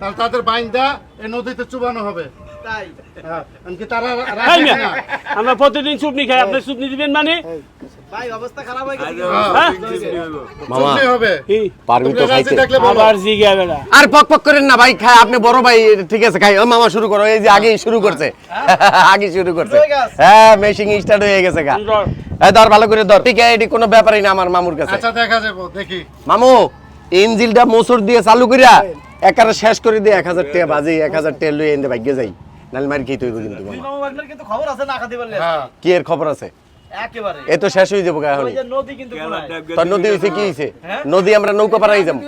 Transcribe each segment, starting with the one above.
তাহলে তাদের বাইন্দা এই নদীতে চুবানো হবে। তাই? হ্যাঁ এমনকি তারা এই রাখবে মেয়ে, না আমরা প্রতিদিন চুপনি খাই আপনি চুপনি দিবেন মানে? ভাই অবস্থা খারাপ হয়ে হ্যাঁ? আর পক পক করেন না ভাই খাই আপনি বড় ভাই ঠিক আছে খাই মামা শুরু করো এই যে আগে শুরু করছে। আগে শুরু করছে। হ্যাঁ মেশিং স্টার্ট হয়ে গেছে গা এই ধর ভালো করে ধর। ঠিক এটি কোনো ব্যাপারই না আমার মামুর কাছে। আচ্ছা দেখা যাব দেখি। মামু ইঞ্জিলটা মোসর দিয়ে চালু করিয়া। একারে শেষ করে দিয়ে এক হাজার টাকা বাজি এক হাজার টাকা লুয়ে এনে ভাগ্যে যাই। নাহলে মারি খেতে হইব কিন্তু খবর আছে না খাতে পারলে। হ্যাঁ। কি এর খবর আছে? একেবারে। এ তো শেষ হয়ে যাব এখন নদী কিন্তু কোনায়। তোর নদী হয়েছে কি হয়েছে হ্যাঁ? নদী আমরা নৌকা পাড়াই যাব। এই যে,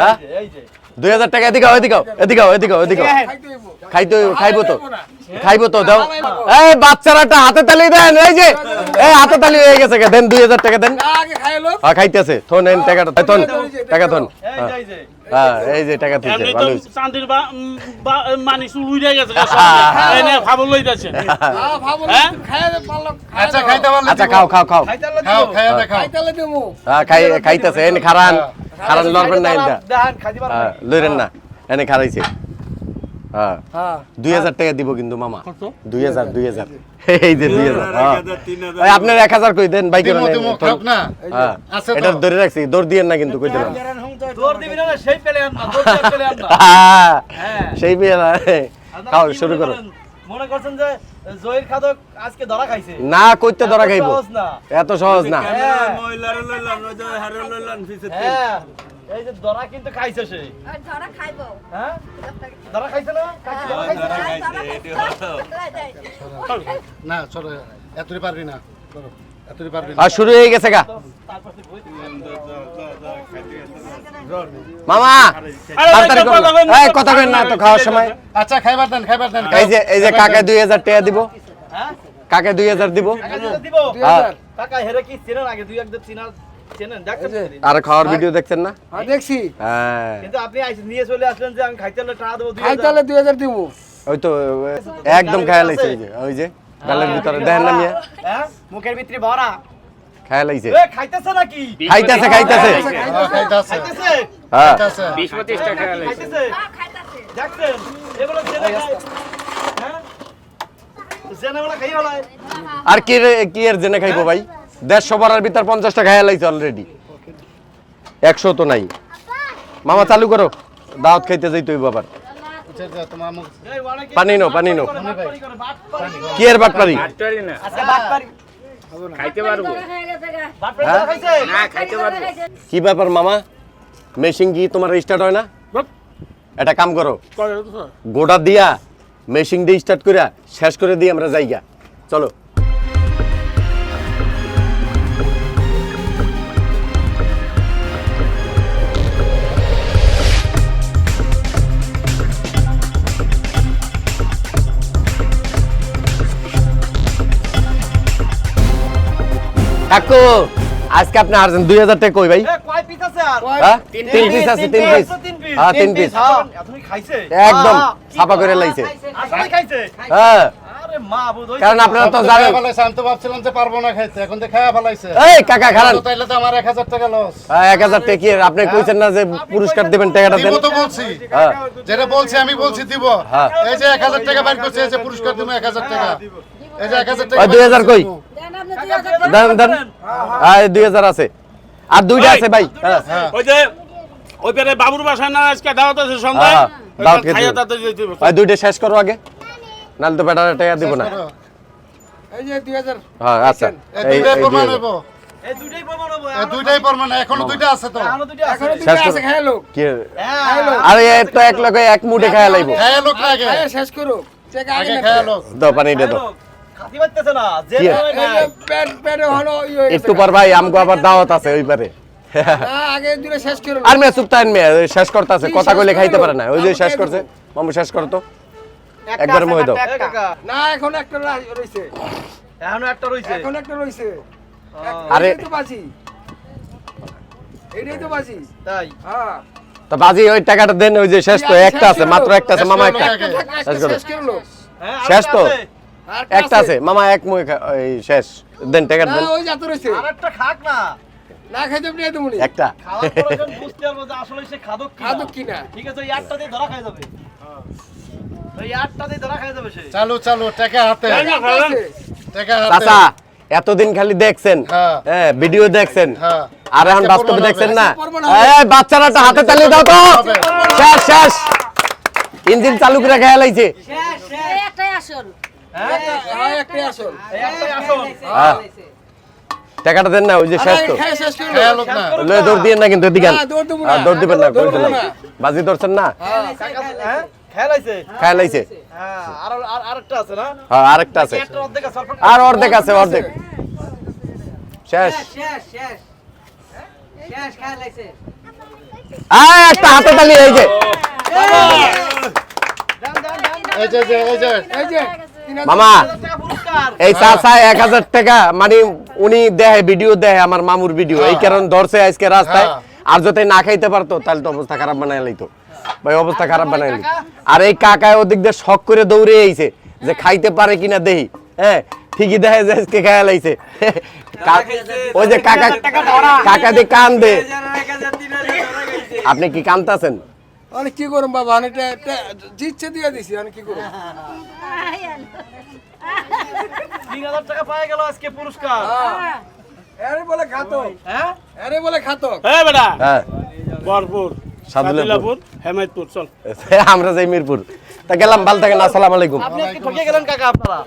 হ্যাঁ? এই যে দুই হাজার টাকা এদিকে এদিকে এদিকে এদিকে এদিকে খাইতে হইব, খাইবো তো। খাইবো তো দাও। এই বাচ্চারাটা হাতে তালি দেন এই যে। এই হাতে তালি হয়ে গেছে গা, দেন দুই হাজার টাকা দেন। হ্যাঁ খাইতেছে। থন টাকাটা থন। টাকা থন। এই যে, এই যে। হ্যাঁ এই যে টাকা ভালো মানি গেছে এনে হ্যাঁ আচ্ছা খাইতে পারলে আচ্ছা দিব। খাও খাও খাও। খাইতে পারলে খাও দিও। খাইয়া হ্যাঁ খাই খাইতেছে এনে খারান। খারান লড়বেন না এটা। লইরেন এনে খারাইছে। হ্যাঁ। দুই হাজার টাকা দিব কিন্তু মামা। দুই হাজার দুই হাজার। এই যে দুই হাজার আপনার এক হাজার কই দেন বাইকের এটা তো। ধরে রাখছি দৌড় দিয়েন না কিন্তু কই দিলাম সেই পেলে না, দৌড় দিয়ে পেলে আন না। হ্যাঁ। সেই শুরু করো। মনে করছেন যে জহির খাদক আজকে ধরা খাইছে? না কইতে ধরা খাইবো। এত সহজ না। হ্যাঁ, হ্যাঁ, এই যে ধরা কিন্তু খাইছে সে। ধরা খাইবো। হ্যাঁ? না? ধরা খাইছে? না? না চলো এতই পারবি না। আর শুরু হয়ে গেছে গা। মামা এই কথা না তো খাওয়ার সময়। আচ্ছা খাইবার দেন খাইবার দেন এই যে এই যে কাকে দুই হাজার টাকা দিব। হ্যাঁ? কাকে দুই হাজার দিব। দিব। হ্যাঁ। টাকা হেরে কি চেনেন? আগে দুই একদের চিনা চেনেন? দেখছেন সেদিন? আর খাওয়ার ভিডিও দেখছেন না? দেখছি। হ্যাঁ। কিন্তু আপনি নিয়ে চলে আসলেন যে আমি খাইতে টাকা দেবো দুই খাই তাহলে দিব ওই তো একদম খায়া লাইছে ওই যে। গালের ভিতরে দেখেন না মিয়া। হ্যাঁ? মুখের ভিতরে ভরা। খায়া লাইছে। এ খাইতেছে নাকি? খাইতেছে খাইতেছে। হ্যাঁ, খাইতাছে। খাইতেছে। হ্যাঁ। খাইতাছে। খাইতেছে খাইতাছে। দেখছেন? এগুলো জেনে খায়। হ্যাঁ? জেনে বলা খাই হলাই আর কি কি এর জেনে খাইবো ভাই? দেড়শো বারার ভিতর পঞ্চাশটা খায়া লাইছে অলরেডি একশো তো নাই। মামা চালু করো। দাওয়াত খাইতে যাই তুই বাবার পানি নো পানি বাটপারি। কি এর বাট পারি আচ্ছা, বাটপারি। খাইতে পারব? হয়ে কি ব্যাপার মামা? মেশিন কি তোমার স্টার্ট হয় না? এটা কাম করো। গোটা দিয়া মেশিন দিয়ে স্টার্ট করিয়া শেষ করে দিয়ে আমরা যাইগা। চলো। কাকু আজকে আপনি আর্জেন্ট দুই হাজার টাকা কই ভাই? এ, কয় পিস আছে আর? হ্যাঁ? তিন পিস আছে তিন পিস তিন হ্যাঁ তিন পিস হ্যাঁ। খাইছে? একদম হ্যাঁ। ছাপা করে লাইছে। হ্যাঁ। কারণ আপনারা তো খায়া জানেন ফেলাইছে, আমি তো ভাবছিলাম যে পারব না খাইতে এখন তো খায়া ফেলাইছে। এই কাকা তাইলে তো আমার টাকা লস এক হাজার টাকা কি? আপনি কইছেন না যে পুরস্কার দিবেন টাকাটা দেন? তো বলছি। হ্যাঁ। যেটা বলছি আমি বলছি দিব। হ্যাঁ। এই যে এক হাজার টাকা বাইর করছে এই যে পুরস্কার দিব এক হাজার টাকা। এই যে এক হাজার টাকা ওই দুই হাজার কই? দেন আপনি দুই হাজার আছে আর দুইটা আছে ভাই। হ্যাঁ। ওই যে ওই পেরে বাবুর বাসায় না আজকে দাওয়াত আছে সন্ধ্যায়? হ্যাঁ, দাওয়াত খেতে দুইটা শেষ করো আগে। নাহলে তো বেটার টাকা দিব না। এই যে হ্যাঁ আচ্ছা। এই এই দুইটাই এই প্রমাণ দুই এই দুইটাই প্রমাণ হব। দুইটাই প্রমাণ এখনও দুইটা আছে তো। এখনও দুইটা আছে। দুইটা আছে করো। কি? হ্যাঁ। আরে এক লোকে এক মুঠে খায়া লাইবো। খায়া আগে খাই শেষ করো চেক আগে দাও দাও। ভাই আমগো আবার দাওয়াত আছে ওই পারে। শেষ আর মেয়ে চুপ থাকেন মেয়ে শেষ করতে আছে কথা কইলে খাইতে পারে না। ওই যে শেষ করছে মামু শেষ করতো। একবার আছে, দাও। একটা, একটা। না এখন একটা রইছে। এখনও একটা রইছে। এখন একটা রইছে। আরে তো বাজি। এটাই তো বাজি। তাই? হ্যাঁ। তো বাজি ওই টাকাটা দেন ওই যে শেষ তো একটা আছে মাত্র একটা আছে মামা একটা। করল হ্যাঁ, শেষ তো? একটা আছে। মামা এক মুখে খা- ওই শেষ। দেন টাকাটা না দেন। ওই যাতে রইছে আরেকটা খাক না। না খাইতে নিয়ে তুমি একটা। খাওয়ার পরে যখন বুঝতে পারব যে আসলে সে খাদক কিনা। খাদক কিনা। ঠিক আছে ওই আটটা দিয়ে ধরা খাই যাবে। ওই আটটা দিয়ে ধরা খাই যাবে সে। চালু চালু টাকা হাতে? টাকা হাতে চাচা এতদিন খালি দেখছেন। হ্যাঁ। হ্যাঁ ভিডিও দেখছেন। হ্যাঁ। আর এখন বাস্তবে দেখছেন না? এই বাচ্চারা হাতে তালি দাও তো। শেষ শেষ। ইঞ্জিন চালু করে খেয়াল আইছে। এই একটাই হ্যাঁ একটাই আসল। আসল। হ্যাঁ। টাকাটা দেন না ওই যে শেষ তো। লয়ে দৌড় দিয়ে না কিন্তু এদিকে দৌড়। হ্যাঁ, দিবেন না। বাজি ধরছেন না? হ্যাঁ হ্যাঁ? আরেকটা আছে না? হ্যাঁ আরেকটা আছে। একটা অর্ধেক আছে অল্প আর অর্ধেক আছে অর্ধেক শেষ। আয় একটা হাতে তালি এই যে। এই যে যে, এই যে। এই যে তিন হাজার মামা এই চাচা এক হাজার টাকা মানে উনি দেয় ভিডিও দেয় আমার মামুর ভিডিও এই কারণ ধরছে আজকে রাস্তায়। হ্যাঁ। আর যদি না খাইতে পারতো তাহলে তো অবস্থা খারাপ বানাই লাইতো। ভাই অবস্থা খারাপ বানাই লাইতো। আর এই কাকায় ওদিক দিয়ে শখ করে দৌড়ে আইছে যে খাইতে পারে কিনা দেহি। হ্যাঁ ঠিকই দেখে যে আজকে খাইয়া লাইছে। ওই যে কাকা কাকা দিয়ে কান দে আপনি কি কানতাছেন? অনেক কি করুম বাবা? জিতছে দিয়ে দিছি অনেক কি করুম? তিন হাজার টাকা পাওয়া গেল আজকে পুরস্কার। আরে বলে খাতক হ্যাঁ? আরে বলে খাতক এই বেটা। হ্যাঁ। বরপুর সাদুল্লাপুর। সাদুল্লাপুর হেমায়তপুর চল। আমরা যাই মিরপুর। তা গেলাম ভালো থাকেন আসসালামু আলাইকুম। আপনি আজকে ঠকে গেলেন কাকা আপনারা।